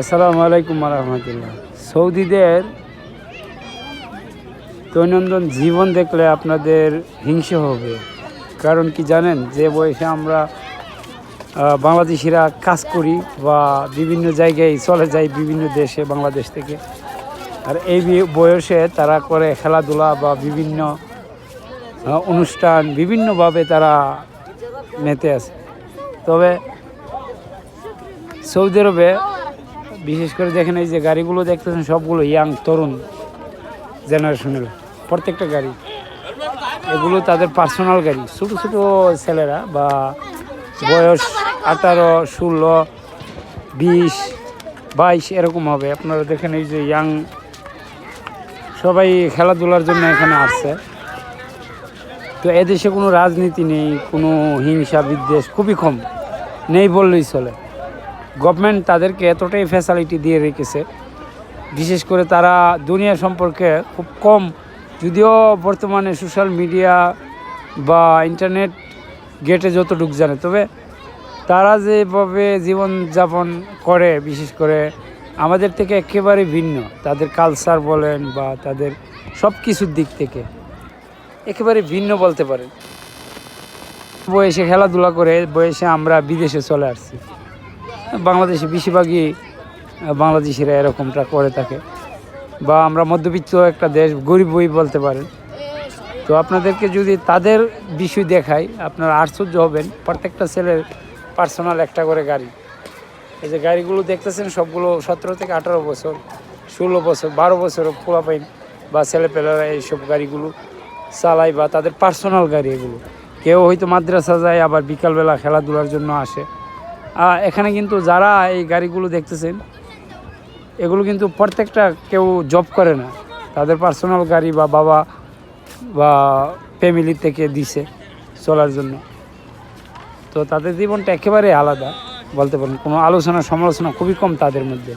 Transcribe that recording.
আসসালামু আলাইকুম রহমতুল্লাহ। সৌদিদের দৈনন্দিন জীবন দেখলে আপনাদের হিংসে হবে। কারণ কি জানেন, যে বয়সে আমরা বাংলাদেশিরা কাজ করি বা বিভিন্ন জায়গায় চলে যাই বিভিন্ন দেশে, বাংলাদেশ থেকে, আর এই বয়সে তারা করে খেলাধুলা বা বিভিন্ন অনুষ্ঠান বিভিন্নভাবে তারা মেতে আছে। তবে সৌদি আরবে বিশেষ করে দেখেন এই যে গাড়িগুলো দেখতেছেন, সবগুলো ইয়াং তরুণ জেনারেশনের প্রত্যেকটা গাড়ি। এগুলো তাদের পার্সোনাল গাড়ি। ছোটো ছোটো ছেলেরা বা বয়স আঠারো, ষোলো, বিশ, বাইশ, এরকম হবে। আপনারা দেখেন এই যে ইয়াং সবাই খেলাধুলার জন্য এখানে আসছে। তো এদেশে কোনো রাজনীতি নেই, কোনো হিংসা বিদ্বেষ খুবই কম। নেই বললেই চলে। গভর্নমেন্ট তাদেরকে এতটাই ফ্যাসিলিটি দিয়ে রেখেছে। বিশেষ করে তারা দুনিয়া সম্পর্কে খুব কম, যদিও বর্তমানে সোশ্যাল মিডিয়া বা ইন্টারনেট গেটে যতটুকু জানে। তবে তারা যেভাবে জীবনযাপন করে, বিশেষ করে আমাদের থেকে একেবারে ভিন্ন। তাদের কালচার বলেন বা তাদের সব কিছুর দিক থেকে একেবারে ভিন্ন বলতে পারেন। বয়সে খেলাধুলা করে, বয়সে আমরা বিদেশে চলে আসছি। বাংলাদেশে বেশিরভাগই বাংলাদেশিরা এরকমটা করে থাকে। বা আমরা মধ্যবিত্ত একটা দেশ, গরিব বই বলতে পারেন। তো আপনাদেরকে যদি তাদের বিষয় দেখাই, আপনারা আশ্চর্য হবেন। প্রত্যেকটা ছেলের পার্সোনাল একটা করে গাড়ি। এই যে গাড়িগুলো দেখতেছেন, সবগুলো সতেরো থেকে আঠারো বছর, ষোলো বছর, বারো বছর পোলাপাইন বা ছেলেপেলেরা এইসব গাড়িগুলো চালায় বা তাদের পার্সোনাল গাড়ি এগুলো। কেউ হয়তো মাদ্রাসা যায়, আবার বিকালবেলা খেলাধুলার জন্য আসে। এখানে কিন্তু যারা এই গাড়িগুলো দেখতেছেন, এগুলো কিন্তু প্রত্যেকটা কেউ জব করে না। তাদের পার্সোনাল গাড়ি বা বাবা বা ফ্যামিলি থেকে দিছে চলার জন্য। তো তাদের জীবনটা একেবারে আলাদা, বলতে পারেন। কোনো আলোচনা সমালোচনা খুবই কম তাদের মধ্যে।